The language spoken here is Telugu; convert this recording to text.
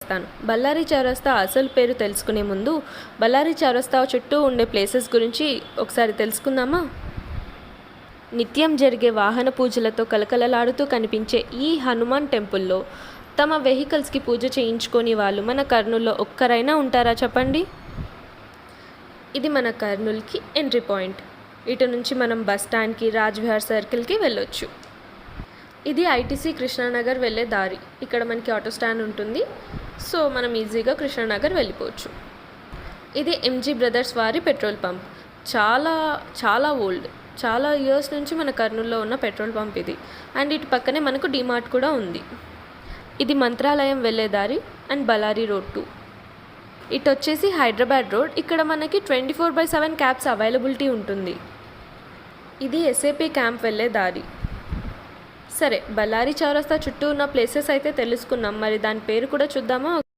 చేస్తాను. బళ్ళారి చౌరస్తా అసలు పేరు తెలుసుకునే ముందు బళ్ళారి చౌరస్తా చుట్టూ ఉండే ప్లేసెస్ గురించి ఒకసారి తెలుసుకుందామా? నిత్యం జరిగే వాహన పూజలతో కలకలలాడుతూ కనిపించే ఈ హనుమాన్ టెంపుల్లో తమ వెహికల్స్కి పూజ చేయించుకొని వాళ్ళు మన కర్నూల్లో ఒక్కరైనా ఉంటారా చెప్పండి? ఇది మన కర్నూల్కి ఎంట్రీ పాయింట్. ఇటు నుంచి మనం బస్ స్టాండ్కి రాజ్విహార్ సర్కిల్కి వెళ్ళొచ్చు. ఇది ఐటీసీ కృష్ణానగర్ వెళ్ళే దారి. ఇక్కడ మనకి ఆటో స్టాండ్ ఉంటుంది. సో మనం ఈజీగా కృష్ణానగర్ వెళ్ళిపోవచ్చు. ఇది ఎంజీ బ్రదర్స్ వారి పెట్రోల్ పంప్. చాలా చాలా ఓల్డ్. చాలా ఇయర్స్ నుంచి మన కర్నూలులో ఉన్న పెట్రోల్ పంప్ ఇది. అండ్ ఇటు పక్కనే మనకు డిమార్ట్ కూడా ఉంది. ఇది మంత్రాలయం వెళ్ళే దారి అండ్ బళ్ళారి రోడ్ టూ. ఇటు వచ్చేసి హైదరాబాద్ రోడ్. ఇక్కడ మనకి twenty four by seven cabs availability ఉంటుంది. ఇది ఎస్ఏపీ క్యాంప్ వెళ్ళే దారి. సరే బళ్ళారి చౌరస్తా చుట్టూ ఉన్న ప్లేసెస్ అయితే తెలుసుకున్నాం మరి దాని పేరు కూడా చూద్దామా?